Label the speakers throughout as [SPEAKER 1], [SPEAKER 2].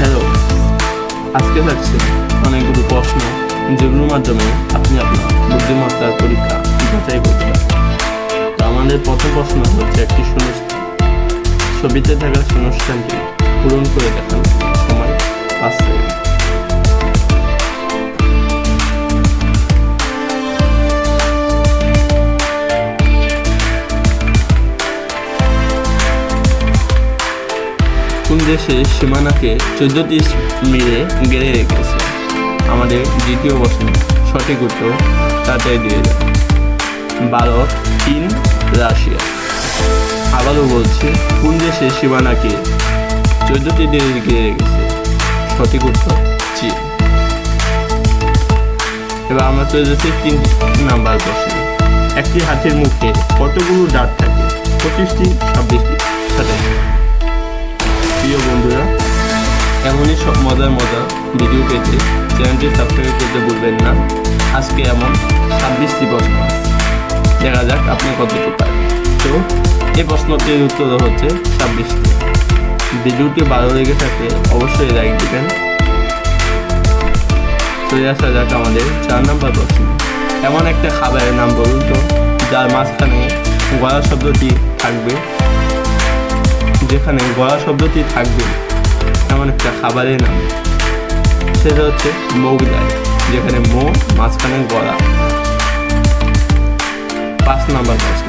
[SPEAKER 1] Hello, আজকে থাকছে অনেকগুলো প্রশ্ন, যেগুলোর মাধ্যমে আপনি আপনার বুদ্ধিমত্তার পরীক্ষা যাচাই করতে পারেন তো আমাদের প্রথম প্রশ্ন হচ্ছে একটি শূন্যস্থান ছবিতে থাকা শূন্যস্থানটি পূরণ করে দেখান। দেশের সীমানাকে চোদ্দটি মিলে গেড়ে রেখেছে। আমাদের দ্বিতীয় প্রশ্ন, সঠিক উত্তর তাড়াতাড়ি দিয়ে দেয় ভারত, চীন, রাশিয়া। আবারও বলছে, কোন দেশের সীমানাকে চোদ্দটি দেশ ঘিরে রেখেছে? সঠিক উত্তর, চীন। এবার আমরা চলে যাচ্ছি তিন নাম্বার প্রশ্ন। একটি হাতের মুখে কতগুলো দাঁত থাকে? পঁচিশটি, ছাব্বিশটি। প্রিয় বন্ধুরা, এমনই সব মজার মজার ভিডিও পেতে চ্যানেলটি সাবস্ক্রাইব করতে ভুলবেন না। আজকে এমন ছাব্বিশটি প্রশ্ন। দেখা যাক আপনি কতটুকু পারেন তো, এই প্রশ্নটির উত্তর হচ্ছে ছাব্বিশটি ভিডিওটি ভালো লেগে থাকলে অবশ্যই লাইক দিবেন। চলে আসা যাক আমাদের চার নম্বর প্রশ্ন। এমন একটা খাবারের নাম বলুন তো, যার মাঝখানে গলা শব্দটি থাকবে। যেখানে গলা শব্দটি থাকবে, এমন একটা খাবারের নাম। সেটা হচ্ছে মৌগদায় যেখানে মো মাঝখানে গলা। পাঁচ নাম্বার প্রশ্ন।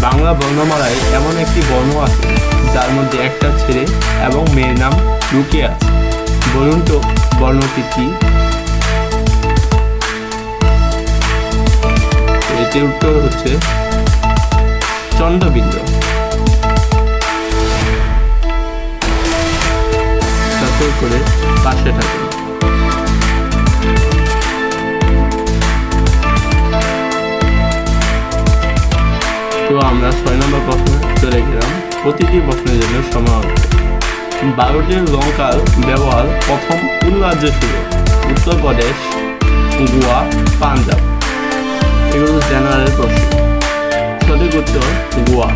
[SPEAKER 1] বাংলা বর্ণমালায় এমন একটি বর্ণ আছে, যার মধ্যে একটা ছেলে এবং মেয়ের নাম লুকিয়ে আছে। বলুন তো, বর্ণটি কি? এটির উত্তর হচ্ছে চন্দ্রবিন্দু। সাথে করে পাশে থাকুন। তো আমরা ছয় নম্বর প্রশ্নে চলে গেলাম, প্রতিটি প্রশ্নের জন্য সমান ভারতের লঙ্কার ব্যবহার প্রথম কোন রাজ্যে ছিল? উত্তরপ্রদেশ গোয়া, পাঞ্জাব। এগুলো জেনারেল প্রশ্ন সঠিক উত্তর গোয়া।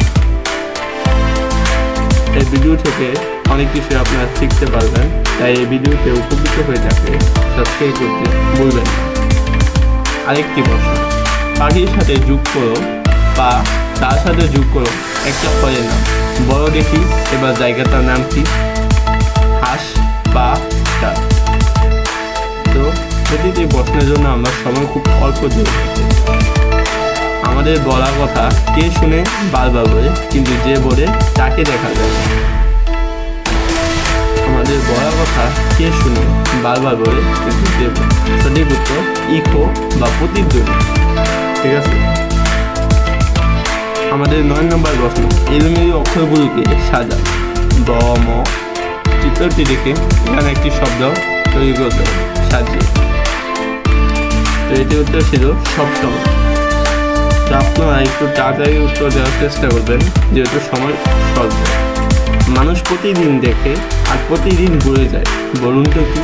[SPEAKER 1] ভিডিও থেকে অনেক কিছু আপনারা শিখতে পারবেন। তাই এই ভিডিওতে উপকৃত হয়ে থাকে সাবস্ক্রাইব করতে ভুলবেন না। আরেকটি প্রশ্ন, পাখির সাথে যোগ করো বা তার সাথে যোগ করো একটা ফলের নাম। বড় দেখি, এবার জায়গাটার নাম কি? হাঁস বা চার তো প্রতিটি প্রশ্নের জন্য আমরা সময় খুব অল্প দিয়ে আমাদের বলা কথা, কে শুনে বারবার বলে কিন্তু যে বলে তাকে দেখা যায়। আমাদের বলা কথা, কে শুনে বারবার বলে কিন্তু যে সঠিক উত্তর, ইকো বা প্রতিধ্বনি ঠিক আছে? আমাদের নয় নম্বর প্রশ্ন, এলোমেলো অক্ষরগুলোকে সাজা ব ম, চিত্রটি দেখে এখানে একটি শব্দ তৈরি করতে সাজিয়ে। তো এটি উত্তর ছিল সবসময় আপনারা একটু তাড়াতাড়ি উত্তর দেওয়ার চেষ্টা করবেন, যেহেতু সময় স্বল্প। মানুষ প্রতিদিন দেখে আর প্রতিদিন ঘুরে যায়, বলুন তো কি?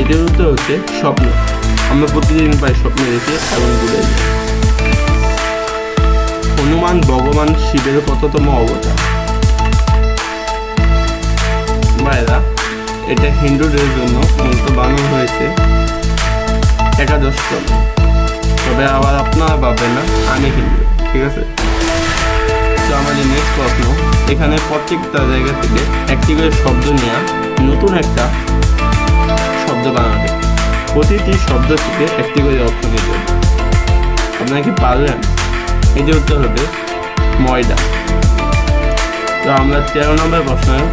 [SPEAKER 1] এটার উত্তর হচ্ছে স্বপ্ন। আমরা প্রতিদিন পাই স্বপ্ন দেখে এবং ঘুরে যাই। হনুমান, ভগবান, শিবের কততম অবতার? ভাইরা এটা হিন্দুদের জন্য মূলত বানানো হয়েছে একাদশ একাদশতম। তবে আবার আপনারা পাবেন না, আমি হিন্দু, ঠিক আছে? তো আমাদের নেক্সট প্রশ্ন, এখানে প্রত্যেকটা জায়গা থেকে একটি করে শব্দ নিয়ে নতুন একটা শব্দ বানাবে প্রতিটি শব্দ থেকে একটি করে অর্থ নিতে আপনারা কি পারলেন? এই যে উত্তর হবে, ময়দা। তো আমরা তেরো নম্বর প্রশ্নের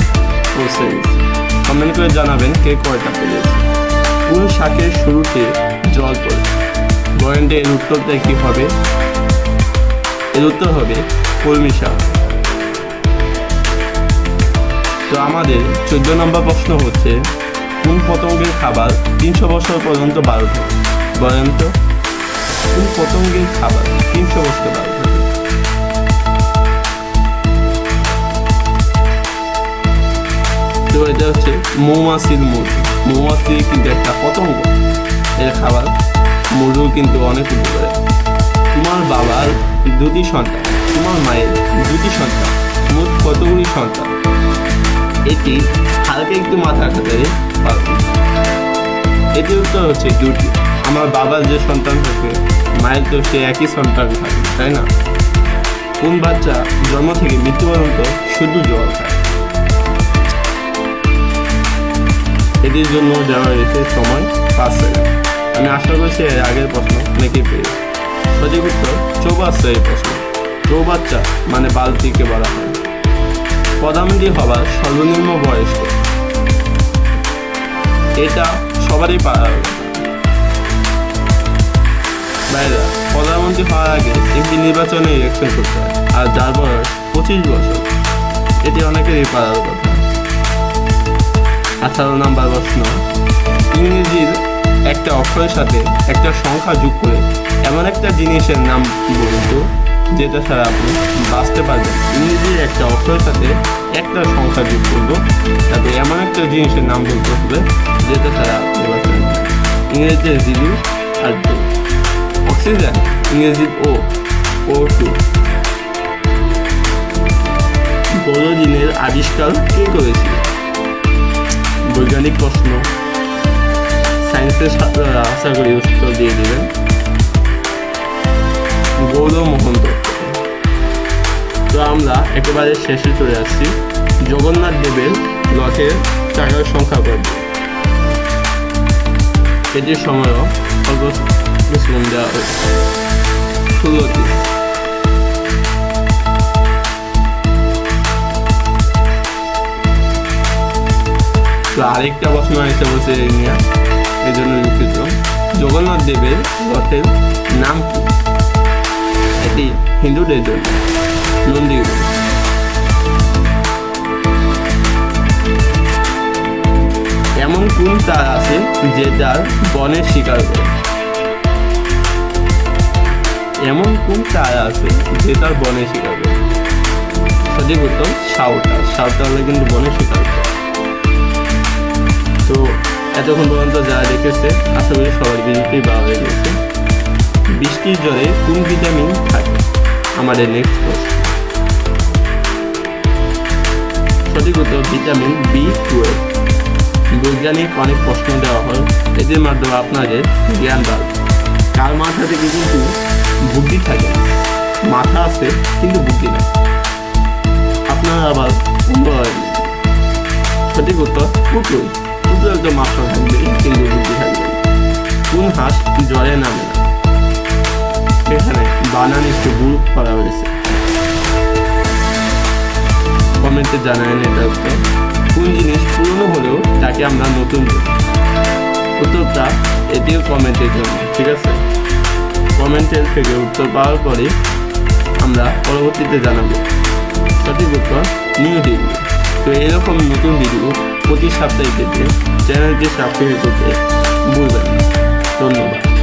[SPEAKER 1] পৌঁছে গেছি। কমেন্ট করে জানাবেন কে কয়টা পেয়েছে কোন শাকের শুরুতে জল পড়ে? তো এর উত্তরটা কি হবে? এর উত্তর হবে কলমি শাক। তো আমাদের চোদ্দ নম্বর প্রশ্ন হচ্ছে, কোন পতঙ্গের খাবার তিনশো বছর পর্যন্ত থাকে বলেন তো কোন পতঙ্গের খাবার তিনশো বছর ভালো এটা হচ্ছে মৌমাছির মুরগি মৌমাছি কিন্তু একটা পতঙ্গ। এর খাবার মুরগিও কিন্তু অনেক উপকারে। তোমার বাবার দুটি সন্তান, তোমার মায়ের দুটি সন্তান কতগুলি সন্তান? এটি হালকা একটু মাথা খাতারে এটি উত্তর হচ্ছে দুটি। আমার বাবার যে সন্তান থাকে মায়ের তো সে একই সন্তান থাকে তাই না? কোন বাচ্চা জন্ম থেকে মৃত্যু পর্যন্ত শুধু জল খায়। এটির জন্য দেওয়া হয়েছে সময় পাঁচ সেকেন্ড আমি আশা করছি এর আগের প্রশ্ন অনেকেই পেয়ে সঠিক উত্তর, চৌবাচ্চা এই প্রশ্ন। চৌবাচ্চা মানে বালতিকে বলা হয়। প্রধানমন্ত্রী হবার সর্বনিম্ন বয়স এটা সবারই বাইরা। প্রধানমন্ত্রী হওয়ার আগে একটি নির্বাচনে ইলেকশন করতে হয়, আর যার বয়স পঁচিশ বছর। এটি অনেকেরই পারার কথা। আঠারো নাম্বার প্রশ্ন ইংরেজির একটা অক্ষরের সাথে একটা সংখ্যা যোগ করে এমন একটা জিনিসের নাম বলুন তো? যেটা ছাড়া আপনি বাঁচতে পারবেন। ইংরেজির একটা অক্ষরের সাথে একটা সংখ্যা যোগ করব। তাতে এমন একটা জিনিসের নাম বলতে হবে যেটা ছাড়া আপনি বাঁচতে পারবেন ইংরেজিতে জিরো আর টু অক্সিজেন, ইংরেজির ও। ও টু বড় দিনের আবিষ্কার কে করেছিল? বৈজ্ঞানিক প্রশ্ন। সায়েন্সের ছাত্ররা আশা করি উত্তর দিয়ে দেবেন। গৌরব মোহন তো আমরা একেবারে শেষে চলে আসছি। জগন্নাথ দেবের রথের চাকার সংখ্যা কত এটির সময়ও অল্প বিশ্রাম দেওয়া হয়েছে ষোলোটি তো আরেকটা প্রশ্ন এসে বসে নিয়ে। এই জন্য লিখিত। জগন্নাথ দেবের রথের নাম কি? এটি হিন্দুদের জন্য নন্দী এমন কোন তার আছে যে তার বনের শিকার করে? এমন কোন তার আছে যে তার বনে শিকার করে? সঠিক উত্তর সাউটা। সাউটা হলে কিন্তু বনে শিকার করে। তো এতক্ষণ পর্যন্ত যা দেখেছে, আশা করি সবার বিরুদ্ধেই ভালো হয়ে গেছে। বৃষ্টির জলে কোন ভিটামিন থাকে আমাদের নেক্সট প্রশ্ন সঠিক উত্তর ভিটামিন বি টুয়েলভ বৈজ্ঞানিক অনেক প্রশ্ন দেওয়া হয়, এদের মাধ্যমে আপনাদের জ্ঞান বাড়বে কার মাথা থেকে কিন্তু বুদ্ধি থাকে? না মাথা আছে, কিন্তু বুদ্ধি নেই। আপনারা আবার সঠিক উত্তর কুকুর কুকুরের তো মাথা থাকবে কিন্তু বুদ্ধি থাকবে কোন হাঁস জলে নামে না। এখানে বানান একটু ভুল করা হয়েছে। কমেন্টে এটা উত্তর কোন জিনিস পুরনো হলেও তাকে আমরা নতুন উত্তরটা এটিও কমেন্টের জন্য, ঠিক আছে? কমেন্টের থেকে উত্তর পাওয়ার পরে আমরা পরবর্তীতে জানাব। সঠিক উত্তর নিউ দিল্লি তো এরকম নতুন ভিডিও প্রতি সপ্তাহে পেতে চ্যানেলকে সাবস্ক্রাইব করতে ভুলবেন না। ধন্যবাদ।